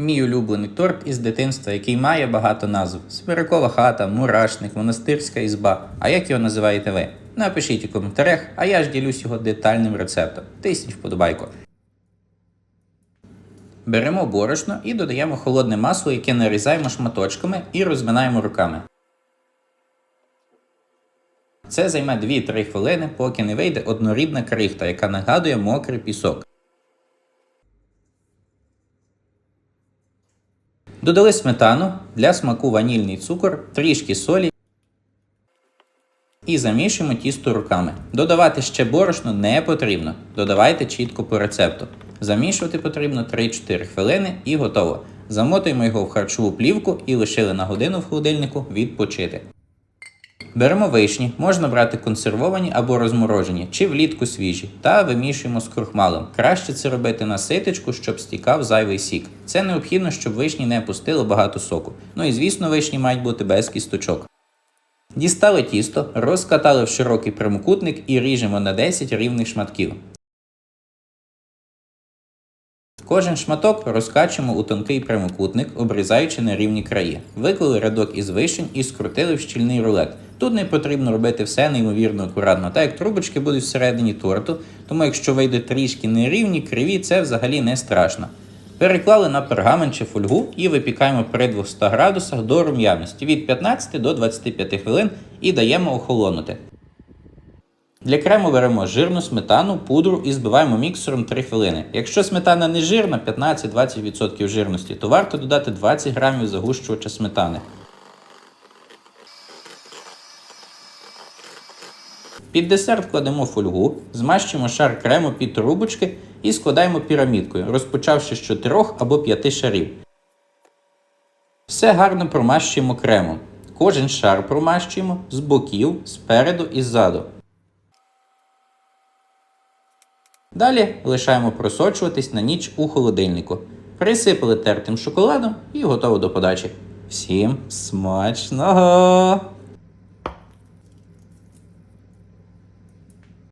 Мій улюблений торт із дитинства, який має багато назв: Смирикова хата, мурашник, монастирська ізба. А як його називаєте ви? Напишіть у коментарях, а я ж ділюсь його детальним рецептом. Тисніть вподобайку. Беремо борошно і додаємо холодне масло, яке нарізаємо шматочками і розминаємо руками. Це займе 2-3 хвилини, поки не вийде однорідна крихта, яка нагадує мокрий пісок. Додали сметану, для смаку ванільний цукор, трішки солі і замішуємо тісто руками. Додавати ще борошно не потрібно. Додавайте чітко по рецепту. Замішувати потрібно 3-4 хвилини і готово. Замотуємо його в харчову плівку і лишили на годину в холодильнику відпочити. Беремо вишні, можна брати консервовані або розморожені, чи влітку свіжі, та вимішуємо з крухмалом. Краще це робити на ситечку, щоб стікав зайвий сік. Це необхідно, щоб вишні не пустили багато соку. Ну і звісно, вишні мають бути без кісточок. Дістали тісто, розкатали в широкий прямокутник і ріжемо на 10 рівних шматків. Кожен шматок розкачуємо у тонкий прямокутник, обрізаючи на рівні краї. Виклали рядок із вишень і скрутили в щільний рулет. Тут не потрібно робити все неймовірно акуратно, так як трубочки будуть всередині торту, тому якщо вийде трішки нерівні, криві, це взагалі не страшно. Переклали на пергамент чи фольгу і випікаємо при 200 градусах до рум'яності від 15 до 25 хвилин і даємо охолонути. Для крему беремо жирну сметану, пудру і збиваємо міксером 3 хвилини. Якщо сметана не жирна, 15-20% жирності, то варто додати 20 грамів загущувача сметани. Під десерт кладемо фольгу, змащуємо шар крему під трубочки і складаємо пірамідкою, розпочавши з 4 або 5 шарів. Все гарно промащуємо кремом. Кожен шар промащуємо з боків, спереду і ззаду. Далі лишаємо просочуватись на ніч у холодильнику. Присипали тертим шоколадом і готово до подачі. Всім смачного!